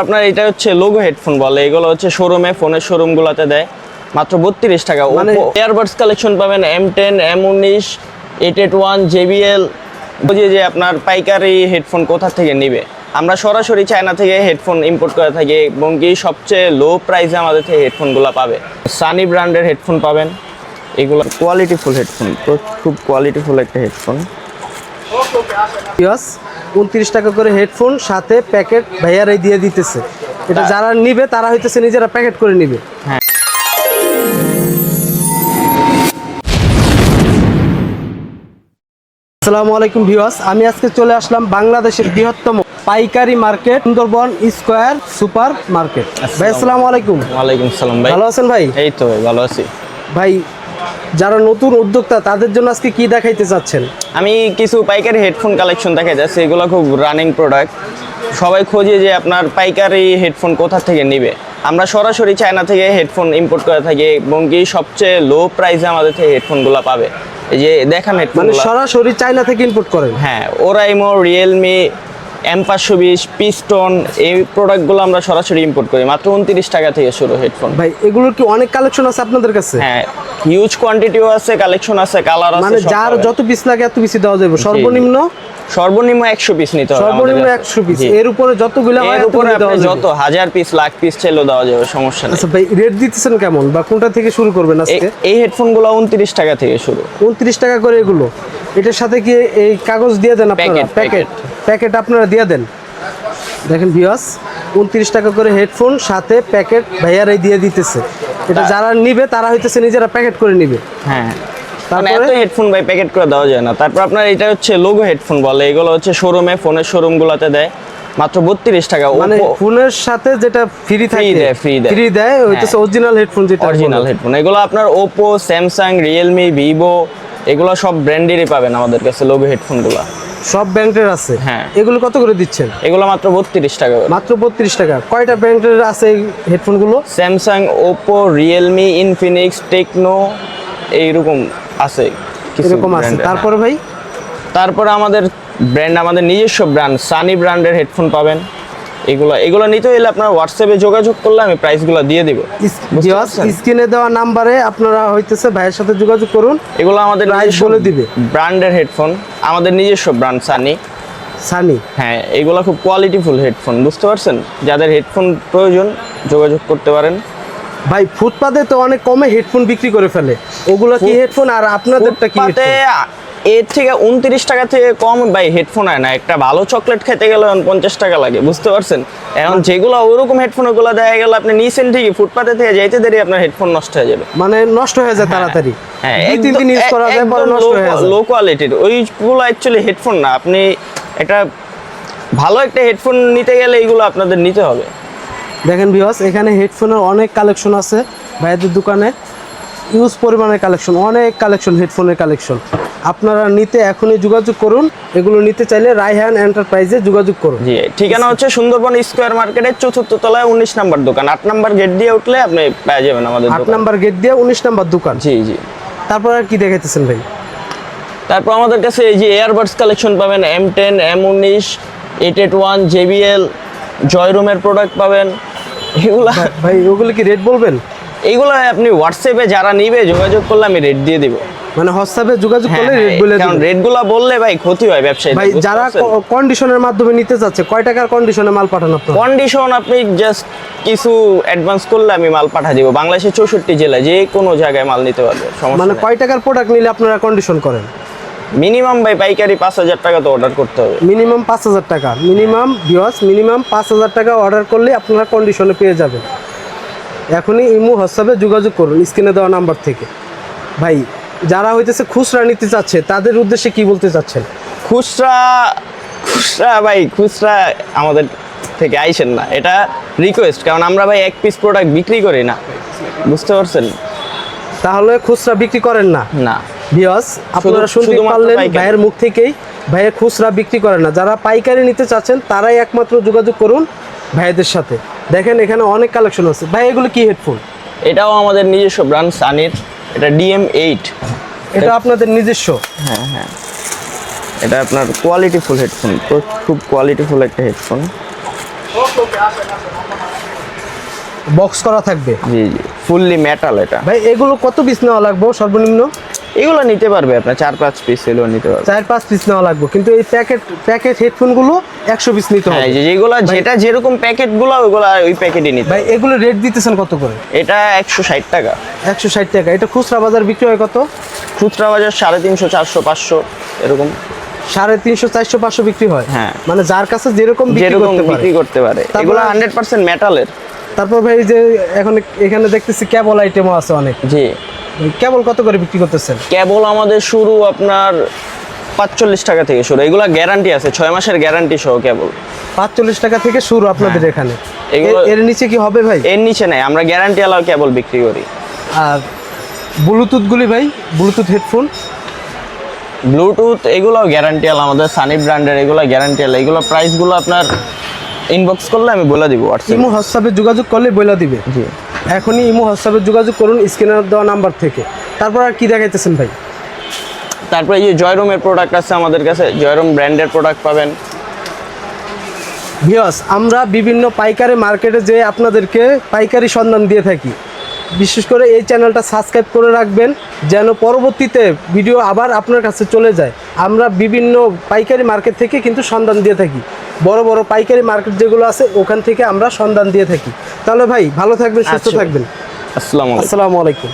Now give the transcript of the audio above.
আপনার এটা হচ্ছে লোগো হেডফোন বলে এগুলো হচ্ছে শোরুমে ফোনের শোরুমগুলোতে দেয়। মাত্র বত্রিশ টাকা। মানে- এয়ারবাডস কালেকশন পাবেন এম টেন এম উনিশ এইট এইট ওয়ান জেবিএল বুঝিয়ে যে আপনার পাইকারি হেডফোন কোথা থেকে নিবে? আমরা সরাসরি চায়না থেকে হেডফোন ইম্পোর্ট করে থাকি এবং কি সবচেয়ে লো প্রাইসে আমাদের থেকে হেডফোনগুলো পাবে। সানি ব্র্যান্ডের হেডফোন পাবেন। এগুলো কোয়ালিটিফুল হেডফোন খুব কোয়ালিটিফুল একটা হেডফোন উনত্রিশ টাকা করে হেডফোন সাথে প্যাকেট ভাইয়ারাই দিয়ে দিতেছে। এটা যারা নিবে তারা হইতেছে নিজেরা প্যাকেট করে নিবে। হ্যাঁ। আসসালামু আলাইকুম ভিউয়ার্স আমি আজকে চলে আসলাম বাংলাদেশের বৃহত্তম পাইকারি market Sundarban square super market. ভাই আসসালামু আলাইকুম। ওয়ালাইকুম সালাম ভাই। ভালো আছেন ভাই? এই তো ভাই ভালো আছি। ভাই যারা নতুন উদ্যোক্তা তাদের জন্য আজকে কি দেখাইতে চাচ্ছেন? আমি কিছু পাইকারি হেডফোন কালেকশন দেখা যাচ্ছে এগুলো খুব রানিং প্রোডাক্ট সবাই খোঁজে যে আপনার পাইকারি হেডফোন কোথা থেকে নিবে। আমরা সরাসরি চায়না থেকে হেডফোন ইম্পোর্ট করে থাকি এবং কি সবচেয়ে লো প্রাইসে আমাদের থেকে হেডফোনগুলো পাবে। এই যে দেখান হেডফোন মানে সরাসরি চায়না থেকে ইম্পোর্ট করেন? হ্যাঁ ওরাইমো রিয়েলমি এম পাঁচশো বিশ পিস্টন এই প্রোডাক্টগুলো আমরা সরাসরি ইম্পোর্ট করি। মাত্র উনত্রিশ টাকা থেকে শুরু হেডফোন ভাই এগুলোর কি অনেক কালেকশন আছে আপনাদের কাছে? হ্যাঁ হিউজ কোয়ান্টিটিও আছে কালেকশন আছে কালার আছে মানে যার যত পিস লাগে এত পিসই দেওয়া যাবে। সর্বনিম্ন? সর্বনিম্ন একশো পিস নিতে হবে সর্বনিম্ন আমাদের একশো পিস এর উপরে যতগুলো হয় এর উপরে আপনি যত হাজার পিস লাখ পিস চাইলেও দেওয়া যাবে সমস্যা নেই। আচ্ছা ভাই রেট দিতেছেন কেমন? বা কোনটা থেকে শুরু করবেন আজকে? এই- হেডফোনগুলো উনত্রিশ টাকা থেকে শুরু। উনত্রিশ টাকা করে এগুলো। এটার সাথে কি এই কাগজ দিয়ে দেন আপনারা? প্যাকেট প্যাকেট আপনারা দিয়ে দেন। দেখেন ভিউয়ার্স উনত্রিশ টাকা করে হেডফোন সাথে প্যাকেট ভাইয়ারাই দিয়ে দিতেছে। এটা যারা নিবে তারা হইতেছে নিজেরা প্যাকেট করে নিবে। হ্যাঁ। মানে তারপরে? হেডফোন ভাই প্যাকেট করে দেওয়া যায় না। তারপর আপনার এটা হচ্ছে লোগো হেডফোন বলে। এগুলো হচ্ছে শোরুমে ফোনের শোরুমগুলোতে দেয়। মাত্র বত্রিশ টাকা। মানে ফোনের সাথে যেটা ফ্রি থাকে দেয়, free দেয়। ফ্রি দেয় হইতেছে অরিজিনাল হেডফোন যেটা অরিজিনাল হেডফোন এগুলো আপনার ওপো স্যামসাং রিয়েলমি ভিভো এগুলো সব ব্র্যান্ডেরই পাবেন আমাদের কাছে লোগো হেডফোনগুলো সব ব্র্যান্ডের আছে। হ্যাঁ। এগুলো কত করে দিচ্ছেন? এগুলো মাত্র বত্রিশ টাকা মাত্র বত্রিশ টাকা। কয়টা ব্র্যান্ডের আছে এই হেডফোনগুলো? Samsung Oppo Realme Infinix Tecno এইরকম আছে কিছু এরকম আছে। তারপরে ভাই। তারপরে আমাদের ব্র্যান্ড আমাদের নিজস্ব ব্র্যান্ড সানি ব্র্যান্ডের হেডফোন পাবেন। এগুলো এগুলো নিতে হলে আপনার হোয়াটসঅ্যাপে যোগাযোগ করলে আমি প্রাইসগুলো দিয়ে দিব। স্ক্রিনে দেওয়া নাম্বারে আপনারা হইতেছে ভাইয়ের সাথে যোগাযোগ করুন। এগুলো আমাদের নিজস্ব বলে দিবে। ব্র্যান্ডের হেডফোন আমাদের নিজস্ব ব্র্যান্ড সানি সানি হ্যাঁ এগুলো খুব কোয়ালিটিফুল হেডফোন বুঝতে পারছেন? যাদের হেডফোন প্রয়োজন যোগাযোগ করতে পারেন। ভাই ফুটপাতে তো অনেক কমে হেডফোন বিক্রি করে ফেলে। ওগুলো কি হেডফোন আর আপনাদেরটা কি? এর থেকে উনত্রিশ টাকা থেকে কম ভাই হেডফোন হয় না। একটা ভালো চকলেট খেতে গেলে পঞ্চাশ টাকা লাগে বুঝতে পারছেন? এখন যেগুলো ওরকম হেডফোন ওগুলো দেখা গেল আপনি নিয়েছেন ঠিকই ফুটপাতে থেকে যাইতে দেরি আপনার হেডফোন নষ্ট হয়ে যাবে। মানে নষ্ট হয়ে যায় তাড়াতাড়ি। হ্যাঁ তিন দিন ইউজ করা যায় নষ্ট হয়ে যায়। লো কোয়ালিটির ওইগুলো অ্যাকচুয়ালি হেডফোন না। আপনি একটা ভালো একটা হেডফোন নিতে গেলে এইগুলো আপনাদের নিতে হবে। দেখেন ভিউয়ার্স এখানে হেডফোনের অনেক কালেকশন আছে। ভাইয়াদের দোকানে ইউজ পরিমাণের কালেকশন অনেক কালেকশন হেডফোনের কালেকশন আপনারা নিতে এখনই যোগাযোগ করুন। এগুলো নিতে চাইলে রায়হান এন্টারপ্রাইজে যোগাযোগ করুন। জি ঠিকানা হচ্ছে সুন্দরবন স্কোয়ার মার্কেটের চতুর্থ তলায় উনিশ নাম্বার দোকান। আট নাম্বার গেট দিয়ে উঠলে আপনি পেয়ে যাবেন আমাদের আট নাম্বার গেট দিয়ে উনিশ নাম্বার দোকান। জি জি। তারপর আর কি দেখাইতেছেন ভাই? তারপর আমাদের কাছে এই যে এয়ারবাডস কালেকশন পাবেন এম টেন এম উনিশ এইট এইট ওয়ান জেবিএল জয়রুমের প্রোডাক্ট পাবেন। এগুলো ভাই ওগুলো কি রেট বলবেন? এইগুলো আপনি হোয়াটসঅ্যাপে যারা নিবে যোগাযোগ করলে আমি রেট দিয়ে দিব। মানে হোয়াটসঅ্যাপে যোগাযোগ হ্যাঁ, করলে রেট বলে কারণ। রেটগুলো বললে ভাই ক্ষতি হয় ব্যবসায়ী ভাই যারা কন্ডিশনের মাধ্যমে নিতে চাচ্ছে কয় টাকার কন্ডিশনে মাল পাঠান আপনার কন্ডিশন আপনি জাস্ট কিছু অ্যাডভান্স করলে আমি মাল পাঠা দিব। বাংলাদেশের চৌষট্টি জেলায় যে কোনো জায়গায় মাল নিতে পারবে মানে কয় টাকার প্রোডাক্ট নিলে আপনারা কন্ডিশন করেন? মিনিমাম ভাই পাইকারি পাঁচ হাজার টাকা তো অর্ডার করতে হবে। মিনিমাম পাঁচ হাজার টাকা। মিনিমাম ভিওয়াস মিনিমাম পাঁচ হাজার টাকা অর্ডার করলে আপনারা কন্ডিশনে পেয়ে যাবেন। এখনই ইমু হোয়াটসঅ্যাপে যোগাযোগ করুন স্ক্রিনে দেওয়া নাম্বার থেকে। ভাই যারা হইতেছে খুচরা নিতে চাচ্ছে তাদের উদ্দেশ্যে কি বলতে চাচ্ছেন? খুচরা খুচরা ভাই খুচরা আমাদের থেকে আইসেন না। এটা রিকোয়েস্ট কারণ আমরা ভাই এক পিস প্রোডাক্ট বিক্রি করি না। বুঝতে পারছেন? তাহলে খুচরা বিক্রি করেন না? না। ভিওয়াস আপনারা শুনতে পারলেন ভাইয়ের মুখ থেকেই ভাইয়ের খুচরা বিক্রি করেন না। যারা পাইকারি নিতে চাচ্ছেন তারাই একমাত্র যোগাযোগ করুন ভাইদের সাথে। দেখেন এখানে অনেক কালেকশন আছে। ভাই এগুলো কি হেডফোন এটাও আমাদের নিজস্ব ব্র্যান্ড সানির এটা ডিএম এইট এটা আপনাদের নিজস্ব? হ্যাঁ হ্যাঁ। এটা আপনার কোয়ালিটিফুল হেডফোন খুব কোয়ালিটিফুল একটা হেডফোন বক্স করা থাকবে? জি জি। ফুললি মেটাল এটা। ভাই এগুলো কত পিস নেওয়া লাগবে সর্বনিম্ন? এগুলো নিতে পারবে আপনার চার পাঁচ পিস এগুলো নিতে পারবে। চার পাঁচ পিস নেওয়া লাগবে। কিন্তু এই প্যাকেট প্যাকেট হেডফোনগুলো একশো পিস নিতে হ্যাঁ হবে। এই যে যেগুলো যেটা যেরকম প্যাকেটগুলো ওইগুলো ওই প্যাকেটই নিতে ভাই এগুলো রেট দিতেছেন কত করে? এটা একশো ষাট টাকা। একশো ষাট টাকা। এটা খুচরা বাজার বিক্রি হয় কত? খুচরা বাজার সাড়ে তিনশো চারশো পাঁচশো এরকম। সাড়ে তিনশো চারশো পাঁচশো বিক্রি হয়? হ্যাঁ। মানে যার কাছে যেরকম বিক্রি করতে পারে। বিক্রি করতে পারে। তারপর এগুলো হান্ড্রেড পার্সেন্ট মেটালের তারপর ভাই যে এখন এখানে দেখতেছি কেবল আইটেমও আছে অনেক। জি। কেবল কত করে বিক্রি করতেছেন? কেবল আমাদের শুরু আপনার পাঁচচল্লিশ টাকা থেকে শুরু। এগুলো গ্যারান্টি আছে ছয় মাসের গ্যারান্টি সহ কেবল। পাঁচচল্লিশ টাকা থেকে শুরু আপনাদের এখানে। এগুলো- এর- এর নিচে কি হবে ভাই? এর নিচে নেই আমরা গ্যারান্টি আলাও কেবল বিক্রি করি। আর ব্লুটুথগুলি ভাই ব্লুটুথ হেডফোন ব্লুটুথ এগুলো গ্যারান্টি আলা আমাদের সানি ব্র্যান্ডের এগুলো গ্যারান্টি আলা এগুলো প্রাইসগুলো আপনার ইনবক্স করলে আমি বলে দিব হোয়াটসঅ্যাপ ইমো হোয়াটসঅ্যাপে যোগাযোগ করলে বলে দিবে। জি। এখনই ইমো হোয়াটসঅ্যাপে যোগাযোগ করুন স্ক্রিনের দেওয়া নাম্বার থেকে। তারপর আর কি দেখাইতেছেন ভাই? তারপরে এই যে জয়রুমের প্রোডাক্ট আছে আমাদের কাছে জয়রুম ব্র্যান্ডের প্রোডাক্ট পাবেন। ভিওস আমরা বিভিন্ন পাইকারি মার্কেটে যে আপনাদেরকে পাইকারি সন্ধান দিয়ে থাকি। বিশেষ করে এই চ্যানেলটা সাবস্ক্রাইব করে রাখবেন যেন পরবর্তীতে ভিডিও আবার আপনার কাছে চলে যায়। আমরা বিভিন্ন পাইকারি মার্কেট থেকে কিন্তু সন্ধান দিয়ে থাকি। বড় বড় পাইকারি মার্কেট যেগুলো আছে ওখান থেকে আমরা সন্ধান দিয়ে থাকি। তাহলে ভাই ভালো থাকবেন সুস্থ আচ্ছা। থাকবেন। আসসালামু আলাইকুম। আসসালামু আলাইকুম।